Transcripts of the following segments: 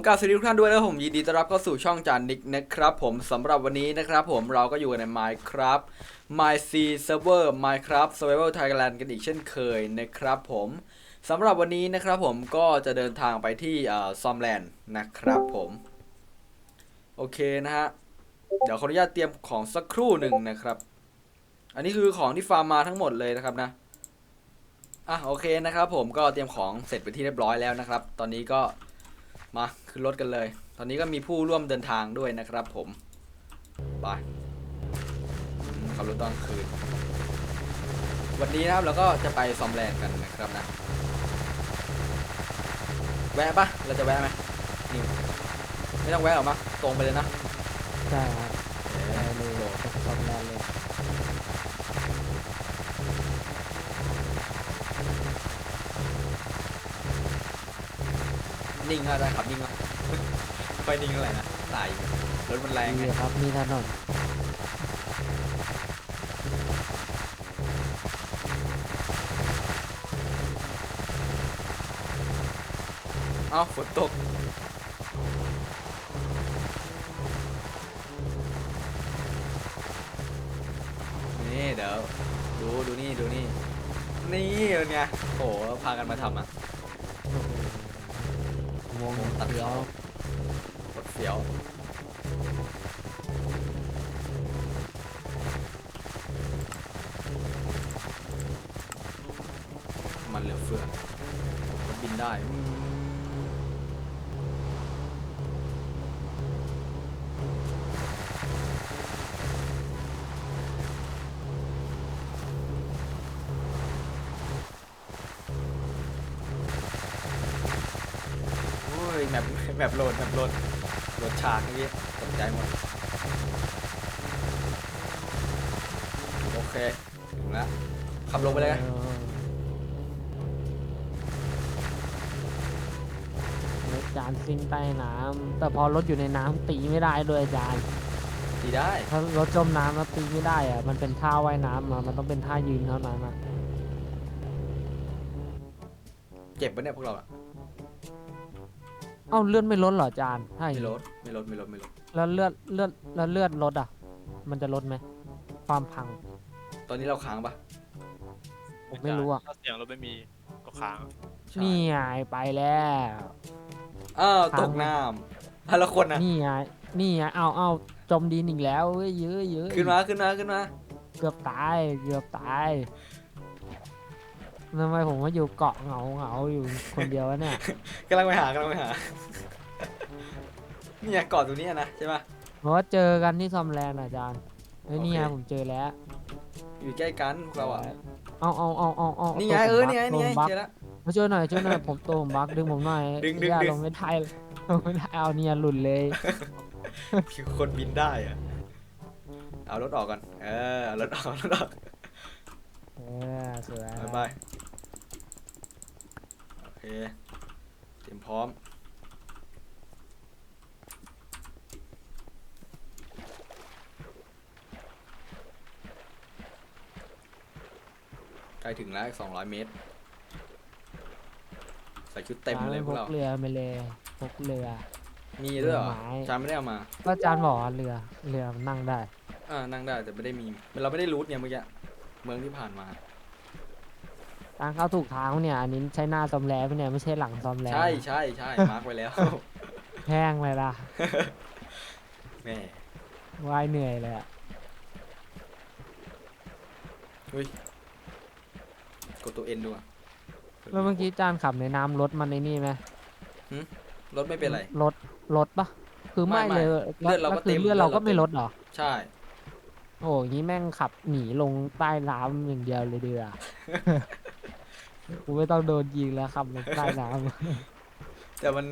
ผมกาบสวัสดีทุกท่านด้วยแล้วผมยินดีต้อนรับเข้าสู่ช่องจานนิกนะครับผมสำหรับวันนี้นะครับผมเราก็อยู่กันใน Minecraft My Sea Server Minecraft Survival Thailand กันอีกเช่นเคยนะครับผมสำหรับวันนี้นะครับผมก็จะเดินทางไปที่ซอมแลนด์นะครับผม โอเคนะฮะ เดี๋ยวขออนุญาตเตรียมของสักครู่หนึ่งนะครับ อันนี้คือของที่ฟาร์มมาทั้งหมดเลยนะครับนะอะโอเคนะครับผมก็เตรียมของเสร็จไปที่เรียบร้อยแล้วนะครับ ตอนนี้ก็ มาขึ้นรถกันเลย ตอนนี้ก็มีผู้ร่วมเดินทางด้วยนะครับผม ไปอืมขับรถตอนกลางคืน วันนี้นะครับเราก็จะไปซอมแลนด์กันนะครับนะ แวะปะเราจะแวะไหมนิวไม่ต้องแวะหรอกมั้งตรงไปเลยนะใช่ครับได้เลยจะทำงานเลย นิ่งอะได้ขับนิ่งอะไฟนิ่งอะไรนะตายอยู่รถมันแรงไงนี่ครับมีถนนเอ้าฝนตกนี่เดี๋ยวดูดูนี่ดูนี่นี่เป็นไงโอ้โหพากันมาทำอะ วง ตัด เดียว เขา รถเฟี้ยว มันเหลือเฟือบินได้โอ้ยแมปแมปโหลดแมปโหลดโหลดฉากเมื่อกี้ ใจหมด โอเค ถึงแล้ว ขับลงไปเลยเอนะอรถจานซิ่งใต้น้ำแต่พอรถอยู่ในน้ำตีไม่ได้ด้วยอาจารย์ดีได้ ถ้ารถจมน้ำแล้วตีไม่ได้อะมันเป็นท่าว่ายน้ำอะมันต้องเป็นท่ายืนเท่านั้นอะเจ็บปะเนี่ยพวกเราอะเอ้าเลือดไม่ลดเหรออาจารย์ถ้าอย่างไม่งี้ลดไม่ลดไม่ลดไม่ลด แล้วเลือดเลือดแล้วเลือดลดอะ มันจะลดไหมความพัง ตอนนี้เราค้างปะผมไม่รู้อะ ถ้าเสียงรถไม่มีก็ค้างใช่นี่ไงไปแล้ว อ้าวค้างตกน้ำอะแล้วคนนะนี่ไงนี่ไงเอาเอาจมดินอีกแล้วเว้ยเยอะเยอะขึ้นมาขึ้นมาขึ้นมาเกือบตายเกือบตายทำไมผมมาอยู่เกาะเหงาเหงาอยู่คนเดียววะเนี่ยกำลังไปหากำลังไปหา เนี่ยเกาะตรงนี้อะนะใช่ปะ เพราะว่าเจอกันที่ซอมแลนด์อะอาจารย์เฮ้ยนี่ไงโอเค ผมเจอแล้วอยู่ใกล้กันพวกเราอะเอาเอาเอาเอาเอานี่ไงเออนี่ไงนี่ไงบักเจอแล้ว มาช่วยหน่อยช่วยหน่อยผมตัวผมบักดึงผมหน่อยดึงดึงอย่าดึง ลงไม่ได้ลงไม่ได้เอาเนี่ยหลุดเลยมีคนบินได้อะเอารถออกก่อน เออเอารถออกเอารถออกเออสวยบายบายโอเค เตรียมพร้อม ใกล้ถึงแล้วอีก200เมตร ใส่ชุดเต็มเลยพวกเราพกเรือไปเลยพกเรือ มีด้วยเหรอเรือไม้ จานไม่ได้เอามา ก็อาจารย์บอกว่าเรือเรือมันนั่งได้ อ่า นั่งได้แต่ไม่ได้มี เราไม่ได้รูทเนี่ยเมื่อกี้ เมืองที่ผ่านมา ทางเข้าถูกทางเนี่ย อันนี้ใช้หน้าซอมแลไม่เนี่ยไม่ใช่หลังซอมแลใช่ใช่ใช่ มาร์กไว้แล้ว แห้งเลยล่ะแม่ว่ายเหนื่อยเลยอะ กดตัวเอ็นดูอะแล้วเมื่อกี้อาจารย์ขับในน้ำรถมันในนี่ไหมรถไม่เป็นไร รถรถปะคือไม่ไม่ไม่เลยเลือดเราก็แล้วคือเต็มเลือดเราเลือดเราก็ไม่เต็ม ลดเหรอ ใช่ โอ้ยงี้แม่งขับหนีลงใต้น้ำอย่างเดียวเลยเดือ กูไม่ต้องโดนยิงแล้วขับลงใต้น้ำแต่มัน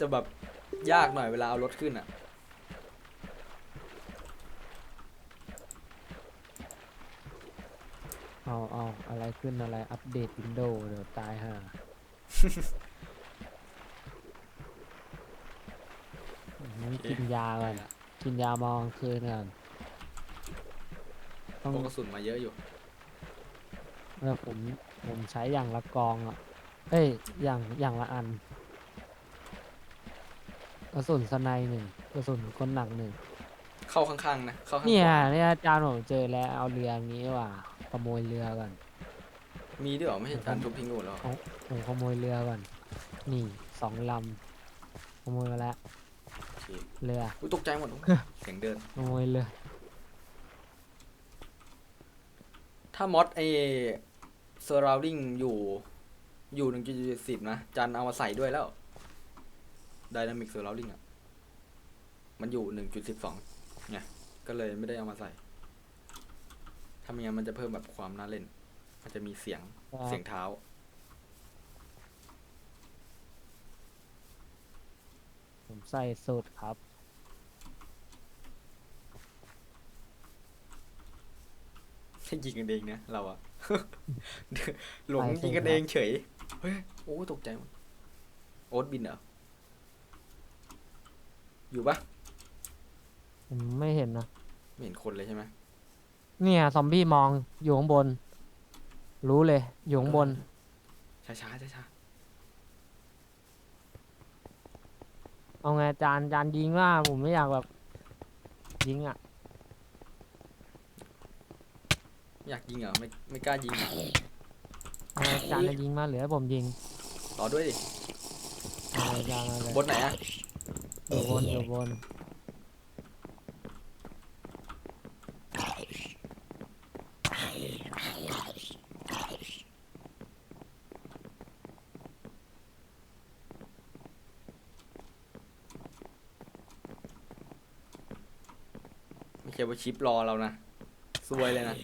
จะแบบยากหน่อยเวลาเอารถขึ้นอะ เอาเอาอะไรขึ้นอะไรอัปเดตวินโดว์เดี๋ยวตายห่านี่กินยาก่อนกินยามองคืนก่อนต้องพวกกระสุนมาเยอะอยู่เออผมผมใช้อย่างละกองอะ เอ้ยอย่างอย่างละอันระสุนสไนหนึ่งกระสุนคนหนักหนึ่งเข้าข้างๆนะเข้าข้างเนี่ยขวาเนี่ยอาจารย์ผมเจอแล้วเอาเรืออย่างนี้ว่ะ ขโมยเรือก่อนมีด้วยเหรอไม่ใช่จานทุบทิ้งหมดแล้วเหรอผมขโมยเรือก่อน นี่สองลำขโมยมาแล้วโอเคเรือ อุ๊ยตกใจหมดเสียงเดิน ขโมยเรือ ถ้ามอดไอ surrounding อยู่อยู่หนึ่งจุดสิบนะจันเอามาใส่ด้วยแล้ว dynamic surrounding อะ มันอยู่หนึ่งจุดสิบสองไงก็เลยไม่ได้เอามาใส่ ถ้าไม่งั้นมันจะเพิ่มแบบความน่าเล่น มันจะมีเสียงเสียงเท้า ผมใส่สูตรครับยิงกันเองนะเราอะ หลงไปยิงกันสิครับเองเฉย เฮ้ย โอ้ตกใจหมดโอ๊ตบินเหรอ อยู่ปะผมไม่เห็นนะ ไม่เห็นคนเลยใช่ไหม เนี่ยซอมบี้มองอยู่ข้างบน รู้เลย อยู่ข้างบน ช้าช้าช้าช้าเอาไงจานจานยิงว่าผมไม่อยากแบบ ยิงอะ อยากยิงเหรอไม่ไม่กล้ายิงเหรอเอาไงจานจะยิงมาหรือให้ผมยิงต่อด้วยดิเอาไงจานเอาเลยบนไหนอะอยู่บนอยู่บน ไม่ใช่ว่าชิปรอเรานะซวยเลยนะ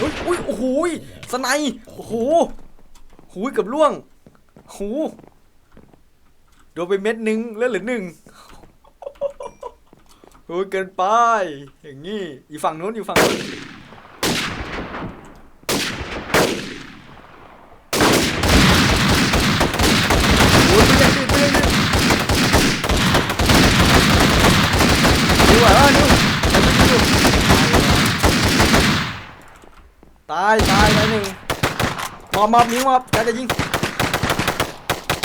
อุ้ยอุ้ยโอ้โหยสไนโอ้โหหูยเกับล่วง หูโดนไปเม็ดหนึ่งแล้วเหลือหนึ่งโอ้ยเกินไป อย่างงี้ อยู่ฝั่งนู้นอยู่ฝั่งนู้นโอ้ยไม่ได้ดิไม่ได้ดิดูอะดูดูตายตายไปหนึ่งม อบมอบนิ้วมอบการจะยิง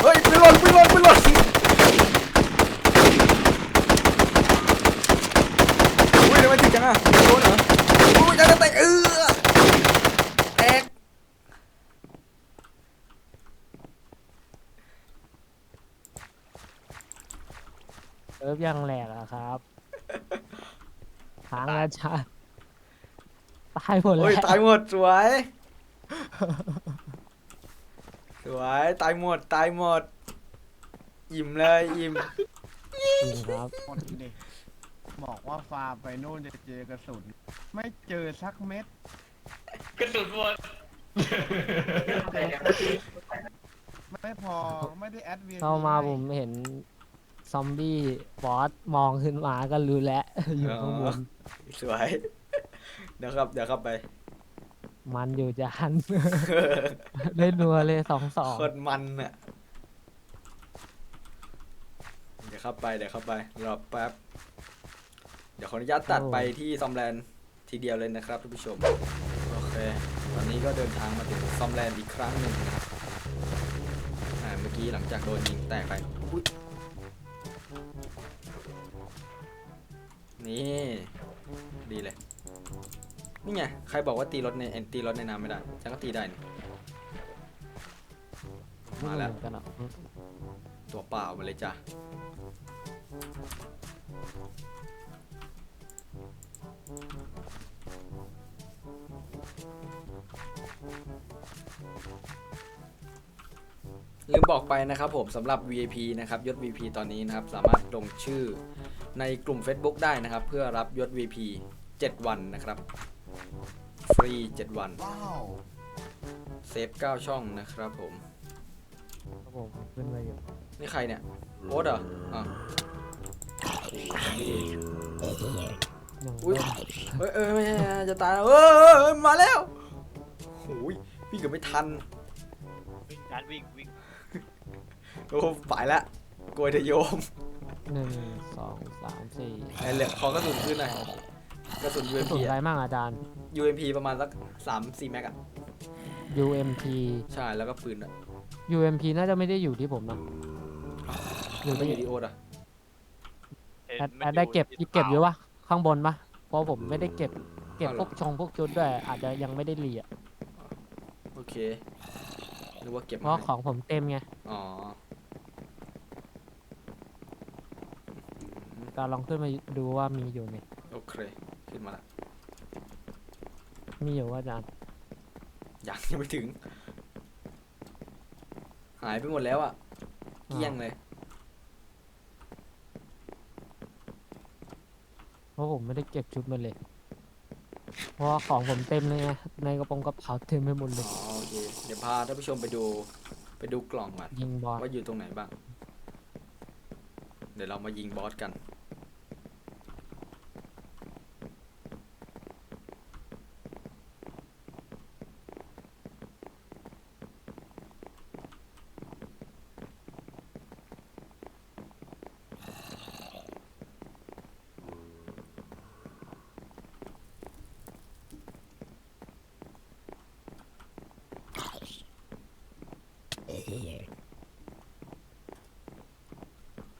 เฮ้ยปืนหล่นปืนหล่นปืนหล่นอุ้ยทำไมถึงจังอะโดนเหรออุ้ยจะแตกเออแตกเอิร์ฟยังแหลกอะครับหางอาจารย์ตายหมดแล้วโอ้ยตายหมดสวยส วยตายหมดตายหมด อิ่มเลยอิ่มจริงครับ หมดดิบอกว่าฟาร์มไปโน่นจะเจอกระสุน ไม่เจอสักเม็ด กระสุนหมดไม่พอไม่ได้แอดเวียนเข้ามาผมเห็นซอมบี้บอสมองขึ้นมาก็รู้แล้ว อยู่ข้างบนสวย เดี๋ยวครับ เดี๋ยวครับไป มันอยู่จานเล่นนัวเลยสองสองโคตรมันอะ เดี๋ยวเข้าไปเดี๋ยวเข้าไปรอแป๊บ เดี๋ยวขออนุญาตตัดไปที่ซอมแลนด์ทีเดียวเลยนะครับท่านผู้ชม โอเค ตอนนี้ก็เดินทางมาถึงซอมแลนด์อีกครั้งหนึ่งนะครับอ่าเมื่อกี้หลังจากโดนยิงแตกไปอุ๊ยนี่ ดีเลย นี่ไง ใครบอกว่าตีรถในเอ็นตีรถในน้ำไม่ได้ฉันก็ตีได้นี่มาแล้ว กันหรอกตัวเปล่ามาเลยจ้ะลืมบอกไปนะครับผมสำหรับ VIP นะครับยศ VIP ตอนนี้นะครับ สามารถลงชื่อในกลุ่ม Facebook ได้นะครับ เพื่อรับยศ VIP 7 วันนะครับ ฟรี 7 วันว้าวเซฟ 9 ช่องนะครับผม ครับผมขึ้นมาอยู่นี่ใครเนี่ยโอ๊ตเหรออะอย่างอุ๊ยเล่นเฮ้ยเอ้ยไม่ใช่จะตายแล้วเอ้ยเอ้ยเอ้ยมาแล้วโอ้ยวิ่งเกือบไม่ทัน วิ่งการวิ่งวิ่งโอ้ไปละกลัวจะโยมหนึ่งสองสามสี่ไอ้เหลือขอกระสุนขึ้นหน่อยกระสุนกระ UMP สุนอะไรอะมั่งอาจารย์ UMP ประมาณสักสามสี่แม็กอะ UMP ใช่แล้วก็ปืนอะ UMP น่าจะไม่ได้อยู่ที่ผมนะ อยู่ไม่ที่อยู่ที่โอ๊ตอะเห็นแอดมันแอดได้เก็บที่เก็บอยู่เปล่าปะข้างบนปะเพราะผมไม่ได้เก็บ เก็บพวกชงพวกชุดด้วย อาจจะยังไม่ได้เรียโอเคนึกว่าเก็บเพมาราะให้ของผมเต็มไงอ๋อก็ลองขึ้นมาดูว่ามีอยู่ไหมโอเค ขึ้นมาละ มีอยู่ว่าอาจารย์ยังยังไม่ถึง หายไปหมดแล้วอะเกลี้ยงเลย เพราะผมไม่ได้เก็บชุดมาเลย เพราะว่าของผมเต็มเลยไงในกระโปรงกระเป๋าเต็มไปหมดเลยอ๋อโอเค เดี๋ยวพาท่านผู้ชมไปดู ไปดูกล่องก่อนยิงบอลว่าอยู่ตรงไหนบ้าง เดี๋ยวเรามายิงบอสกัน อื้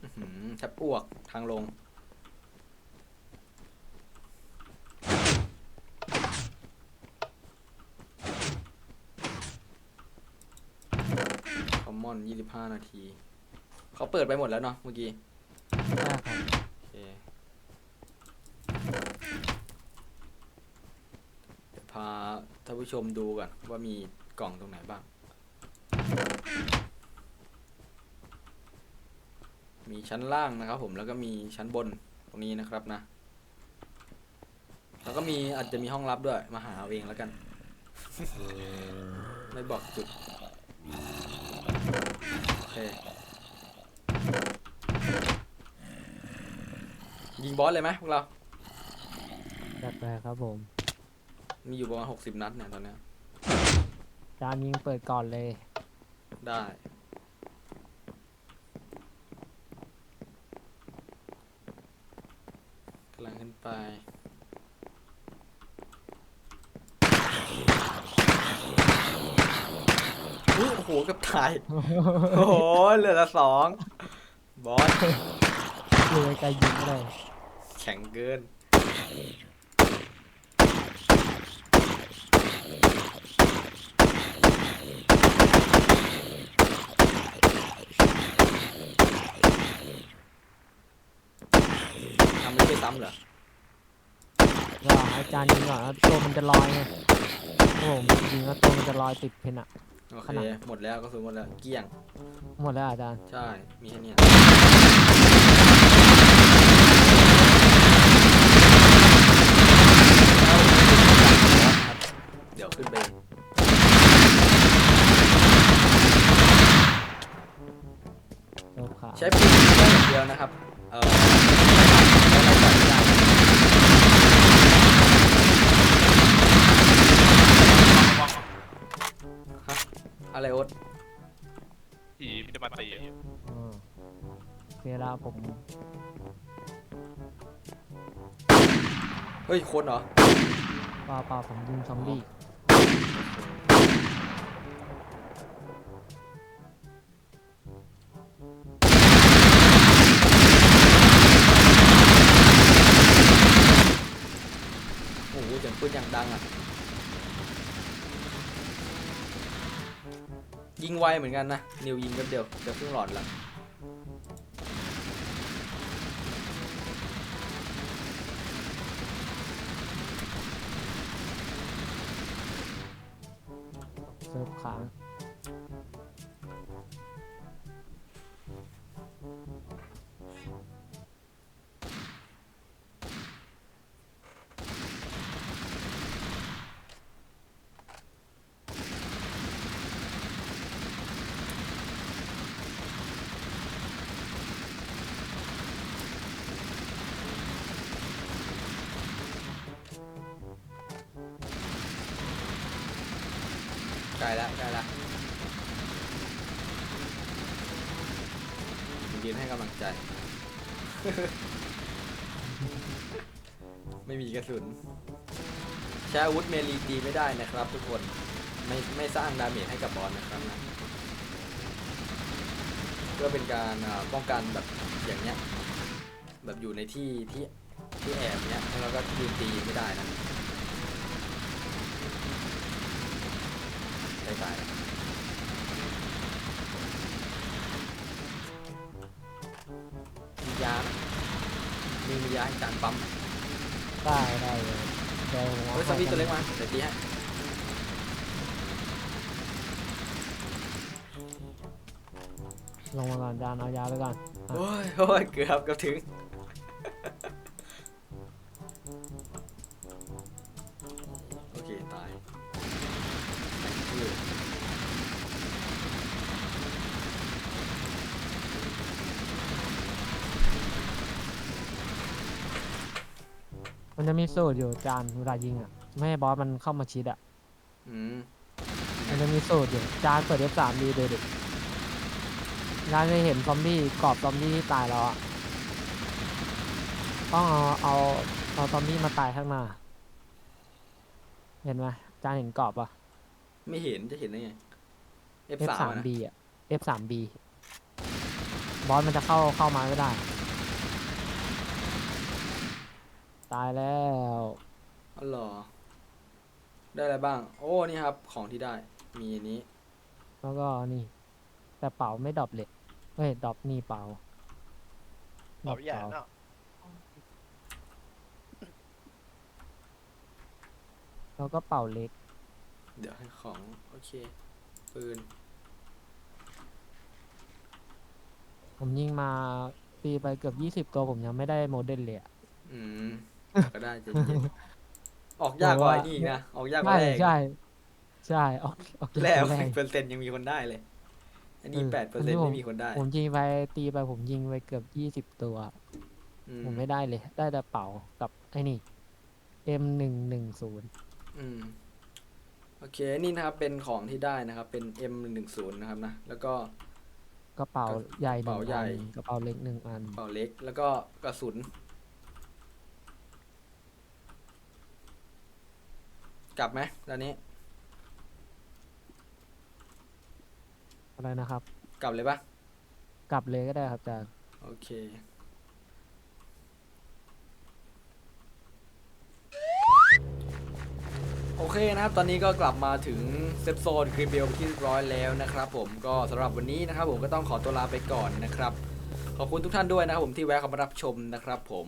อหือแทบอ้วกทางลง คอมมอน25นาที เขาเปิดไปหมดแล้วเนาะเมื่อกี้ใช่ครับโอเคเดี๋ยวพาท่านผู้ชมดูก่อนว่ามีกล่องตรงไหนบ้าง มีชั้นล่างนะครับ ผมแล้วก็มีชั้นบนตรงนี้นะครับนะ แล้วก็มีอาจจะมีห้องลับด้วย มาหาเอาเองแล้วกัน ไม่บอกจุด โอเค ยิงบอสเลยไหมพวกเรา จัดไปครับผม มีอยู่ประมาณหกสิบนัดเนี่ยตอนเนี้ยอาจารย์ยิงเปิดก่อนเลย ได้ กำลังขึ้นไป อุ๊ยโอ้โหเกับตาย โอ้โห เหลือละสอง บอส เลยไกลยิงไม่ได้ แข็งเกิน ทำไม่ได้ซ้ำเหรอ รอให้อาจารย์ยิงก่อนแล้วตัวมันจะลอยไงโอ้ผมยิงแล้วตัวมันจะลอยติดเพนอะ โอขเค นาด หมดแล้วก็คือหมดแล้ว เกลี้ยง หมดแล้วอาจารย์ใช่ มีแค่เนี้ยเดี๋ยวขึ้นไปเลิกขาใช้ปืนได้อย่างเดียวนะครับ เอ่อฮะ อะไรโอ๊ตผีมันจะมาตีอืมเวลาผมเฮ้ยคนเหรอปาปาผมยิงซอมบี้โอ้โหเสียงปืนอย่างดังอะ ยิงไวเหมือนกันนะ นิวยิงแป๊บเดียวจะครึ่งหลอดและเซิร์ฟค้าง ใกล้ละใกล้ละยืนให้กำลังใจ ไม่มีกระสุนใช้อาวุธเมลีตีไม่ได้นะครับ ทุกคนไม่ไม่สร้างดาเมจให้กับบอสนะครับนะเพื่อเป็นการป้องกันแบบอย่างเนี้ยแบบอยู่ในที่ที่ที่แอบเนี้ยแล้วก็ยืนตีไม่ได้นะ ตายตายมียาไหมมีมียาให้จานปั๊มไหมได้ได้เลยเดี๋ยวผมเฮ้ยซอมบี้ตัวเล็กมาเดี๋ยวตีให้ลงมาก่อนจานเอายาไปก่อน โอ้ยโอ้ยเกือบเกือบถึง มันจะมีสูตรอยู่จานเวลายิงอะ ไม่ให้บอสมันเข้ามาชิดอะ อืมมันจะมีสูตรอยู่จานเปิด F3 ดีดูดิจานจะเห็นซอมบี้กรอบซอมบี้ที่ตายแล้วอะ ต้องเอาเอาเอาซอมบี้มาตายข้างหน้า เห็นไหมจานเห็นกรอบป่ะไม่เห็นจะเห็นได้ไง F3 อะนะ F3B อะ F3B บอสมันจะเข้าเข้ามาไม่ได้ ตายแล้วอ๋อเหรอ ได้อะไรบ้าง โอ้ นี่ครับ ของที่ได้ มีอันนี้ แล้วก็นี่ แต่เป๋าไม่ดรอปเลยเฮ้ยดรอปนี่เป๋าเป๋าใหญ่เนาะแล้วก็เป๋าเล็ก เดี๋ยวให้ของ โอเค ปืน ผมยิงมาตีไปเกือบยี่สิบตัวผมยังไม่ได้โมเดลเลยอะอืม ก็ได้ใจะเย็นออกยากกว่าไอ้นี่อีกนะ ออกยากกว่าใช่แรกใช่ใช่ออกออกแรกแรกเปอร์เซ็นต์ยังมีคนได้เลย อันนี้เออแปดเปอร์อันเซ็นี้นต์ผมไม่มีคนได้ผมยิงไปตีไปผมยิงไปเกือบยี่สิบตัว อืผมไม่ได้เลย ได้แต่เป๋ากับไอ้นี่ M หนึ่งหนึ่งศูนย์อืมโอเค นี่นะครับ เป็นของที่ได้นะครับ เป็น M 1 1 0นะครับนะ แล้วก็ กระเป๋าใหญ่หนึ่งกระเป๋าใหญ่อันกระเป๋าเล็กหนึ่งอัน เป่าเล็ก แล้วก็กระสุน กลับไหมตอนนี้อะไรนะครับ กลับเลยปะกลับเลยก็ได้ครับอาจารย์โอเค โอเคนะครับตอนนี้ก็กลับมาถึงเซฟโซนคริเบลที่เรียบร้อยแล้วนะครับ ผมก็สำหรับวันนี้นะครับ ผมก็ต้องขอตัวลาไปก่อนนะครับ ขอบคุณทุกท่านด้วยนะครับผมที่แวะเข้ามารับชมนะครับ ผม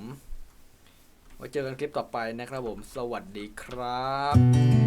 ไว้เจอกันคลิปต่อไปนะครับผม สวัสดีครับ